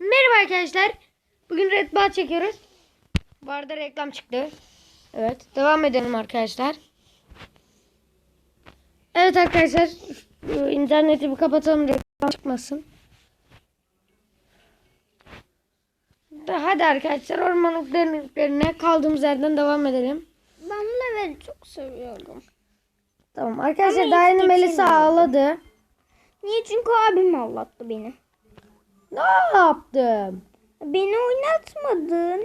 Merhaba arkadaşlar. Bugün Red Bull çekiyoruz. Bu arada reklam çıktı. Evet. Devam edelim arkadaşlar. Evet arkadaşlar. interneti bir kapatalım reklam çıkmasın. Hadi arkadaşlar ormanlık derinliklerine kaldığımız yerden devam edelim. Ben bu leveli çok seviyorum. Tamam arkadaşlar daha yeni Melisa ağladı. Niye? Çünkü abim ağlattı beni. Ne yaptım? Beni oynatmadın.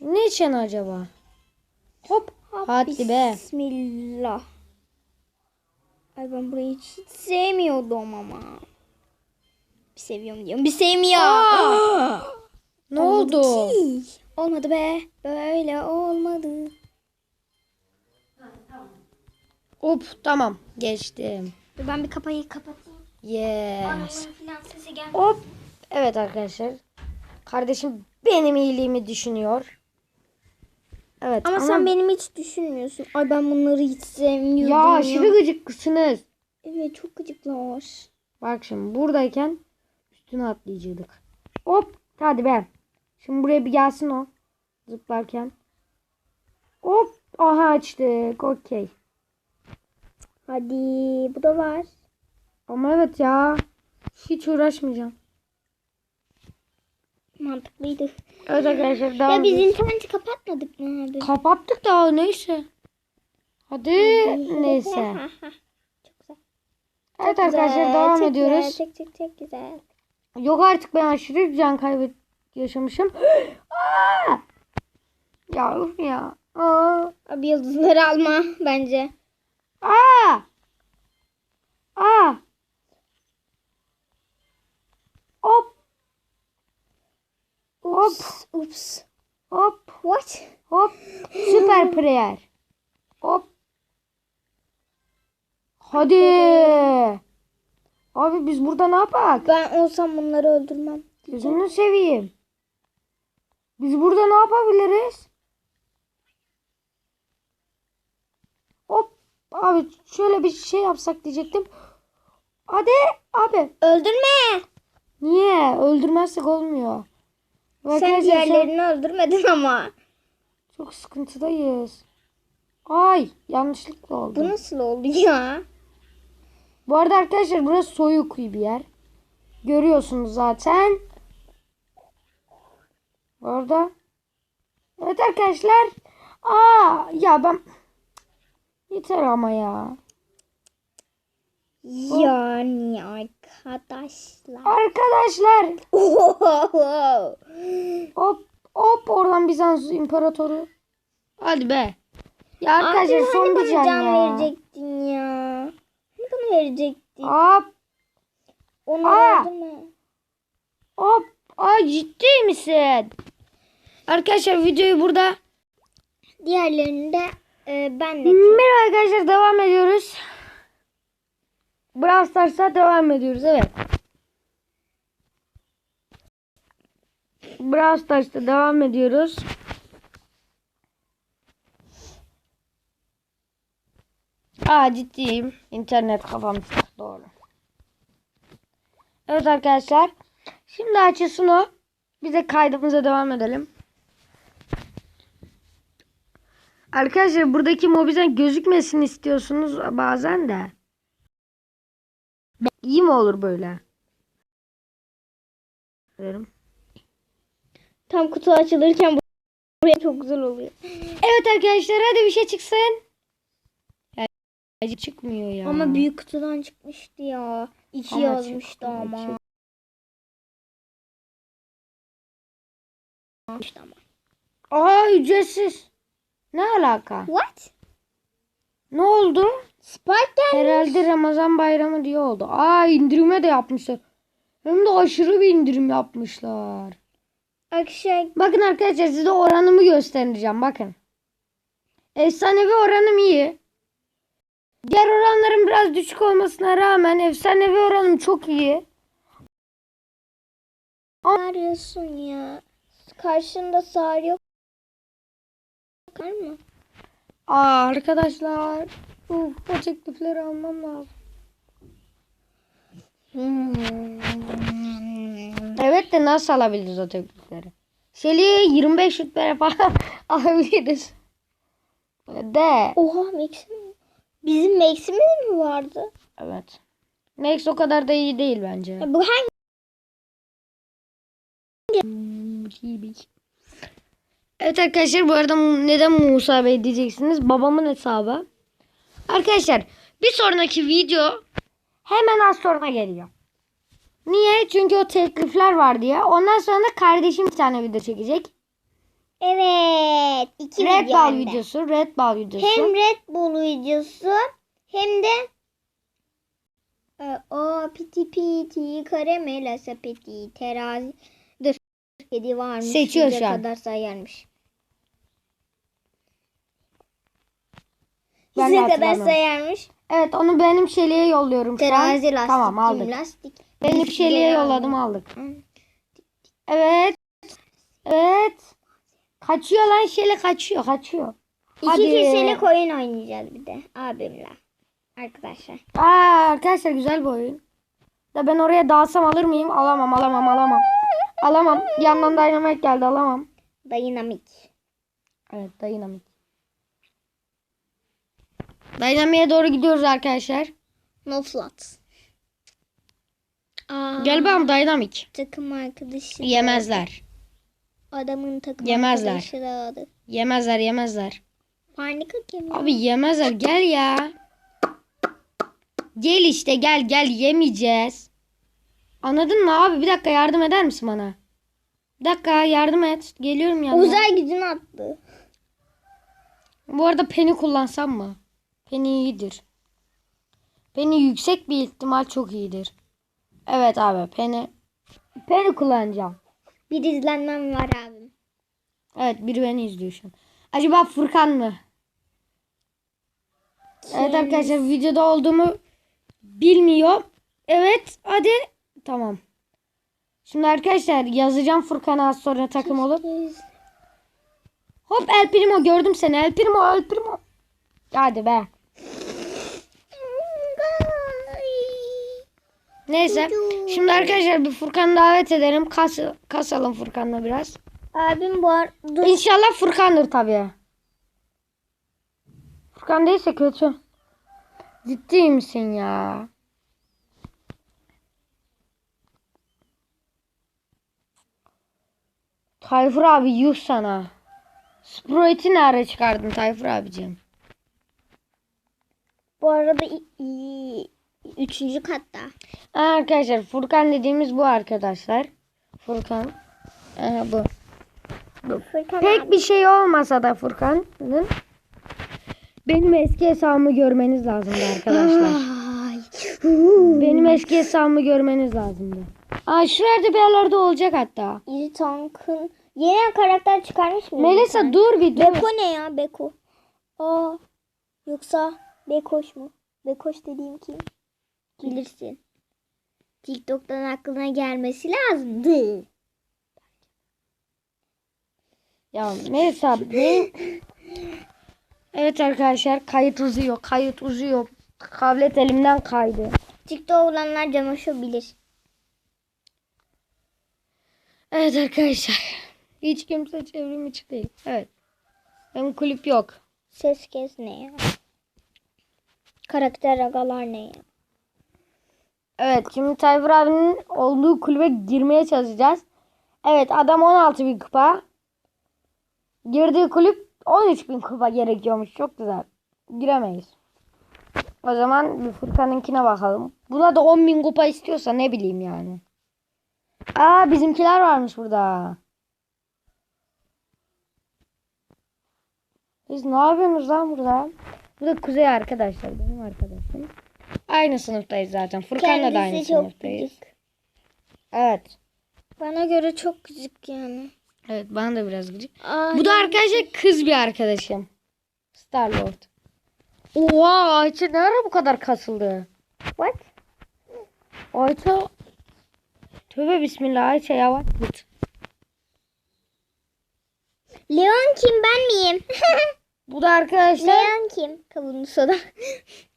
Niçin acaba? Hop. Hop, Hadi be. Bismillah. Ay ben burayı hiç, hiç sevmiyordum ama. Bir seviyorum diyorum. Bir sevmiyor. Ne oldu? ki. Olmadı be. Böyle olmadı. Hop tamam geçtim. Dur ben bir kapıyı kapatayım. Yes. Falan sesi gelmiyor. Hop. Evet arkadaşlar. Kardeşim benim iyiliğimi düşünüyor. Evet Ama, sen benim hiç düşünmüyorsun. Ay ben bunları hiç sevmiyordum ya ya. aşırı gıcıklısınız. Evet çok gıcıklar. Bak şimdi buradayken üstüne atlayacaktık. Hop hadi be. Şimdi buraya bir gelsin o. Zıplarken. Hop. Aha açtık. Okey. Hadi bu da var. Ama evet ya. Hiç uğraşmayacağım. Mantıklıydı. Evet arkadaşlar devam Ya biz interneti kapatmadık mı abi? Kapattık da neyse. Hadi neyse. Çok güzel. Evet arkadaşlar devam çok ediyoruz. Güzel, çok çok çok güzel. Yok artık ben aşırı can kaybet yaşamışım. Aa! ya uf ya. Aa! Abi yıldızları alma bence. Aa! Aa! Hop hop Ups. Ups. hop What? hop süper prayer. Hop. Hadi. Abi biz burada ne yapak? Ben olsam bunları öldürmem. Gözünü seveyim. Biz burada ne yapabiliriz? Hop. Abi şöyle bir şey yapsak diyecektim. Hadi abi. Öldürme. Niye? Öldürmezsek olmuyor. Ve Sen diğerlerini öldürmedin ama. Çok sıkıntıdayız. Ay yanlışlıkla oldu. Bu nasıl oldu ya? Bu arada arkadaşlar burası soyuk bir yer. Görüyorsunuz zaten. Orada. Evet arkadaşlar. Aa ya ben yeter ama ya. Yani arkadaşlar. Arkadaşlar hop hop oradan Bizans imparatoru. Hadi be. Ya arkadaşlar Abi, son hani bir bana can ya. verecektin ya. Hani bana verecektin. Hop Onu Aa. öldürme. hop. Ay ciddi misin? Arkadaşlar videoyu burada Diğerlerini de e, ben de Merhaba arkadaşlar devam ediyoruz. Brawl Stars'a devam ediyoruz evet. Brawl Stars'ta devam ediyoruz. Aa ciddiyim. İnternet kafam doğru. Evet arkadaşlar. Şimdi açılsın o. Bize kaydımıza devam edelim. Arkadaşlar buradaki mobizden gözükmesin istiyorsunuz bazen de. İyi mi olur böyle? Derim. tam kutu açılırken buraya çok güzel oluyor. Evet arkadaşlar hadi bir şey çıksın. Ya, acı çıkmıyor ya. Ama büyük kutudan çıkmıştı ya. İki Ama yazmıştı ama. İşte ama. Aa ücretsiz. Ne alaka? What? Ne oldu? Spike gelmiş. Herhalde Ramazan bayramı diye oldu. Aa indirime de yapmışlar. Hem de aşırı bir indirim yapmışlar. Arkadaşlar Bakın arkadaşlar size oranımı göstereceğim. Bakın. Efsanevi oranım iyi. Diğer oranların biraz düşük olmasına rağmen efsanevi oranım çok iyi. ne arıyorsun ya? Karşında sağır yok. Var mı? Aa arkadaşlar. Uf, o teklifleri almam lazım. Hmm. de nasıl alabiliriz o teklifleri? Şeli'ye 25 rütbere falan alabiliriz. De. Oha Max'im. Bizim Max'imiz mi vardı? Evet. Max o kadar da iyi değil bence. Bu hangi? Evet arkadaşlar bu arada neden Musa Bey diyeceksiniz. Babamın hesabı. Arkadaşlar bir sonraki video hemen az sonra geliyor. Niye? Çünkü o teklifler var diye. Ondan sonra da kardeşim bir tane video çekecek. Evet. iki Red video Ball hem de. videosu. Red Ball videosu. Hem Red Bull videosu hem de e, o piti piti karamela sepeti terazi dur kedi varmış Seçiyor şu an. kadar sayarmış. Ben de Bize kadar sayarmış. Evet onu benim Şeli'ye yolluyorum şu an. Terazi lastik. Tamam aldık. Jimnastik. Benim geri yolladım aldık. Evet. Evet. Kaçıyor lan Şeli kaçıyor kaçıyor. İki Hadi. kişilik oyun oynayacağız bir de abimle. Arkadaşlar. Aa arkadaşlar güzel bir oyun. Da ben oraya dalsam alır mıyım? Alamam alamam alamam. Alamam. Yandan dynamite geldi alamam. Dynamik. Evet dynamite. Dynamite'e doğru gidiyoruz arkadaşlar. No flat. Aa, Gel bakalım dynamite. takım arkadaşı. da- Yemezler. Adamın takım Yemezler. arkadaşı da adı. Yemezler yemezler. Panika kim? Abi yemezler gel ya. Gel işte gel gel yemeyeceğiz. Anladın mı abi? Bir dakika yardım eder misin bana? Bir dakika yardım et. Geliyorum yanına. Uzay gücünü attı. Bu arada peni kullansam mı? Peni iyidir. Peni yüksek bir ihtimal çok iyidir. Evet abi peni. Peni kullanacağım. Bir izlenmem var abim. Evet biri beni izliyor şu an. Acaba Furkan mı? Evet arkadaşlar videoda olduğumu bilmiyor. Evet hadi. Tamam. Şimdi arkadaşlar yazacağım Furkan'a az sonra takım olup. Hop El Primo gördüm seni. El Primo El Primo. Hadi be. Neyse. Şimdi arkadaşlar bir Furkan'ı davet edelim. Kas, kasalım Furkan'la biraz. Abim bu arada İnşallah Furkan'dır tabii. Furkan değilse kötü. Ciddi misin ya? Tayfur abi yuh sana. Sprite'i ne ara çıkardın Tayfur abicim? bu arada üçüncü katta. Arkadaşlar Furkan dediğimiz bu arkadaşlar. Furkan. Aha, bu. Furkan Pek bir şey olmasa da Furkan'ın benim eski hesabımı görmeniz lazımdı arkadaşlar. Benim eski hesabımı görmeniz lazımdı. Aa şurada bir yerlerde olacak hatta. İri Tank'ın yeni karakter çıkarmış mı? Melisa dur bir dur. Beko ne ya Beko? Aa yoksa Bekoş mu? Bekoş dediğim kim? Bilirsin. TikTok'tan aklına gelmesi lazımdı. Ya Melisa benim... Evet arkadaşlar kayıt uzuyor kayıt uzuyor. Kavlet elimden kaydı. TikTok olanlar Camoş'u bilir. Evet arkadaşlar. Hiç kimse çevrim içi değil. Evet. Benim kulüp yok. Ses kes ne ya? Karakter agalar ne ya? Evet şimdi Tayfur abinin olduğu kulübe girmeye çalışacağız. Evet adam 16 bin kupa. Girdiği kulüp 13 bin kupa gerekiyormuş. Çok güzel. Giremeyiz. O zaman bir Furkan'ınkine bakalım. Buna da 10 bin kupa istiyorsa ne bileyim yani. Aa bizimkiler varmış burada. Biz ne yapıyorsunuz lan burada? Bu da Kuzey arkadaşlar. Benim arkadaşım. Aynı sınıftayız zaten. Furkan'la da aynı çok sınıftayız. gıcık. Evet. Bana göre çok gıcık yani. Evet bana da biraz gıcık. Bu da arkadaşlar kız bir arkadaşım. Star Lord. Oha Ayça ne ara bu kadar kasıldı? What? Ayça. Tövbe bismillah Ayça yavaş git. Leon kim ben miyim? Bu da arkadaşlar Leon kim? Kavunlu soda.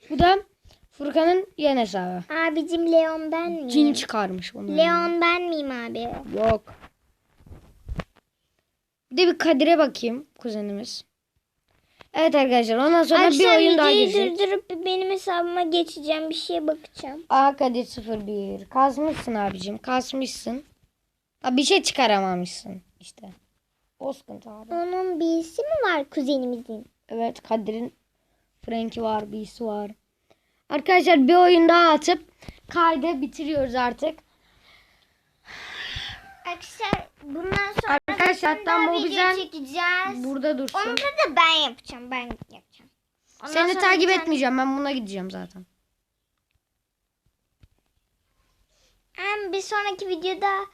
bu da Furkan'ın yeni hesabı. Abicim Leon ben miyim? Cin çıkarmış onu. Leon ben miyim abi? Yok. Bir de bir Kadir'e bakayım kuzenimiz. Evet arkadaşlar ondan sonra bir oyun daha girecek. durdurup benim hesabıma geçeceğim. Bir şeye bakacağım. Aa Kadir 01. Kasmışsın abicim kasmışsın. Ha, bir şey çıkaramamışsın işte. O sıkıntı abi. Onun birisi mi var kuzenimizin? Evet Kadir'in Frank'i var, birisi var. Arkadaşlar bir oyun daha atıp kaydı bitiriyoruz artık. Arkadaşlar bundan sonra Arkadaşlar, bir hatta Mobizen çekeceğiz. Burada dursun. Onu da ben yapacağım. Ben yapacağım. Ondan Seni takip bir tane- etmeyeceğim. Ben buna gideceğim zaten. Hem bir sonraki videoda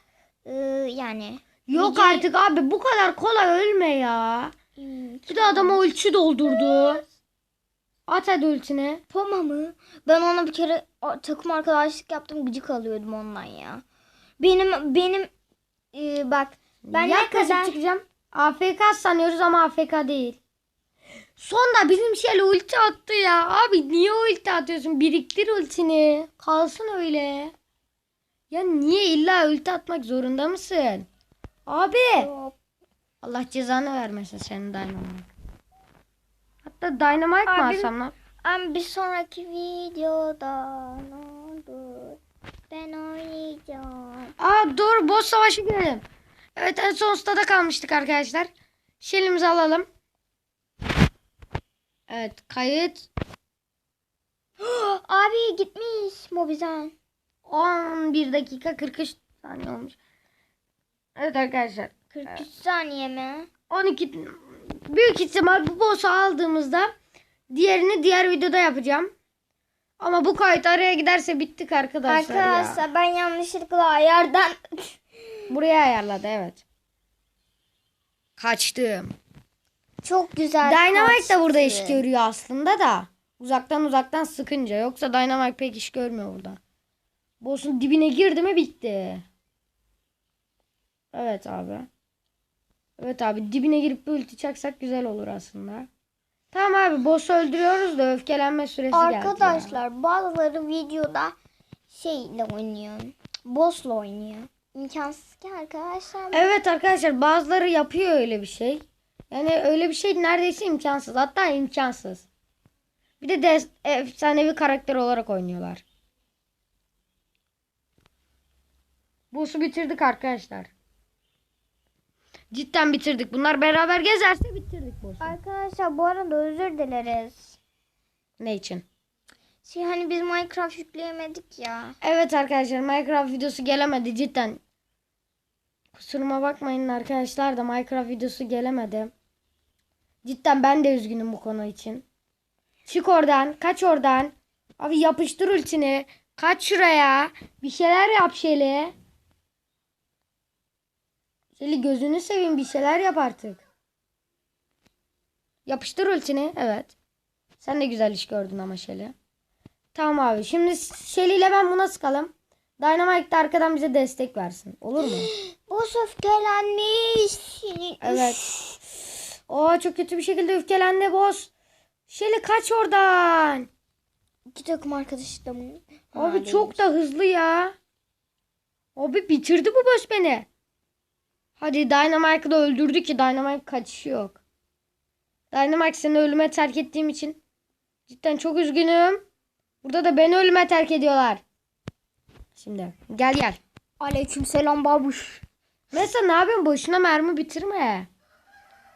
ıı, yani Yok Video- artık abi bu kadar kolay ölme ya. Bir de adama ulti doldurdu. At hadi ultine. Poma mı? Ben ona bir kere takım arkadaşlık yaptım gıcık alıyordum ondan ya. Benim benim e, bak ben ne Yaklaşık kadar çıkacağım. AFK sanıyoruz ama AFK değil. Sonda bizim şeyle ulti attı ya. Abi niye ulti atıyorsun? Biriktir ultini. Kalsın öyle. Ya niye illa ulti atmak zorunda mısın? Abi. Yok. Allah cezanı vermesin senin Dynamite. Hatta Dynamite mi Abim- alsam lan? Ama bir sonraki videoda ne olur ben oynayacağım. Aa dur boss savaşı girelim. Evet en son stada kalmıştık arkadaşlar. Şelimizi alalım. Evet kayıt Abi gitmiş Mobizen. 11 dakika 43 saniye olmuş. Evet arkadaşlar 43 saniye mi? 12 büyük ihtimal bu boss'u aldığımızda diğerini diğer videoda yapacağım. Ama bu kayıt araya giderse bittik arkadaşlar, ya. Arkadaşlar ben yanlışlıkla ayardan Buraya ayarladı evet. Kaçtım. çok güzel Dynamite de burada kaçtı. iş görüyor aslında da. Uzaktan uzaktan sıkınca. Yoksa Dynamite pek iş görmüyor burada. Boss'un dibine girdi mi bitti. Evet abi. Evet abi dibine girip bir ulti çaksak güzel olur aslında. Tamam abi boss'u öldürüyoruz da öfkelenme süresi geldi. ya. Arkadaşlar bazıları videoda şeyle oynuyor. Boss'la oynuyor. İmkansız ki arkadaşlar. Evet arkadaşlar bazıları yapıyor öyle bir şey. Yani öyle bir şey neredeyse imkansız. Hatta imkansız. Bir de des- efsanevi karakter olarak oynuyorlar. Boss'u bitirdik arkadaşlar. Cidden bitirdik. Bunlar beraber gezerse bitirdik boss'u. Arkadaşlar bu arada özür dileriz. Ne için? Şey hani biz Minecraft yükleyemedik ya. Evet arkadaşlar Minecraft videosu gelemedi cidden. Kusuruma bakmayın arkadaşlar da Minecraft videosu gelemedi. Cidden ben de üzgünüm bu konu için. Çık oradan, kaç oradan. Abi yapıştır ultini. Kaç şuraya. Bir şeyler yap Şeli. Şeli gözünü seveyim bir şeyler yap artık. Yapıştır ultini. Evet. Sen de güzel iş gördün ama Şeli. Tamam abi. Şimdi Shelly ile ben buna sıkalım. Dynamite de arkadan bize destek versin. Olur mu? Boss öfkelenmiş. Evet. Oo çok kötü bir şekilde öfkelendi boss. Shelly kaç oradan. İki takım arkadaşı da mı? Abi Ha, çok da hızlı ya. Abi bitirdi bu boss beni. Hadi Dynamite'ı da öldürdü ki Dynamite kaçışı yok. Dynamite seni ölüme terk ettiğim için cidden çok üzgünüm. Burada da beni ölüme terk ediyorlar. Şimdi gel gel. Aleyküm selam babuş. Mesela ne yapıyorsun? Boşuna mermi bitirme.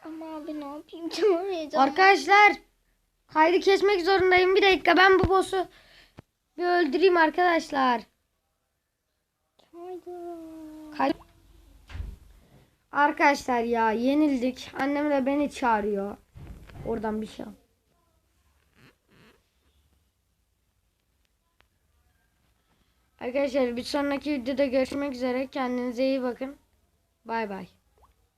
Ama abi ne yapayım çok heyecanlı. Arkadaşlar kaydı kesmek zorundayım. Bir dakika ben bu boss'u bir öldüreyim arkadaşlar. Kay- Arkadaşlar ya yenildik. Annem de beni çağırıyor. Oradan bir şey al. Arkadaşlar bir sonraki videoda görüşmek üzere. Kendinize iyi bakın. Bay bay.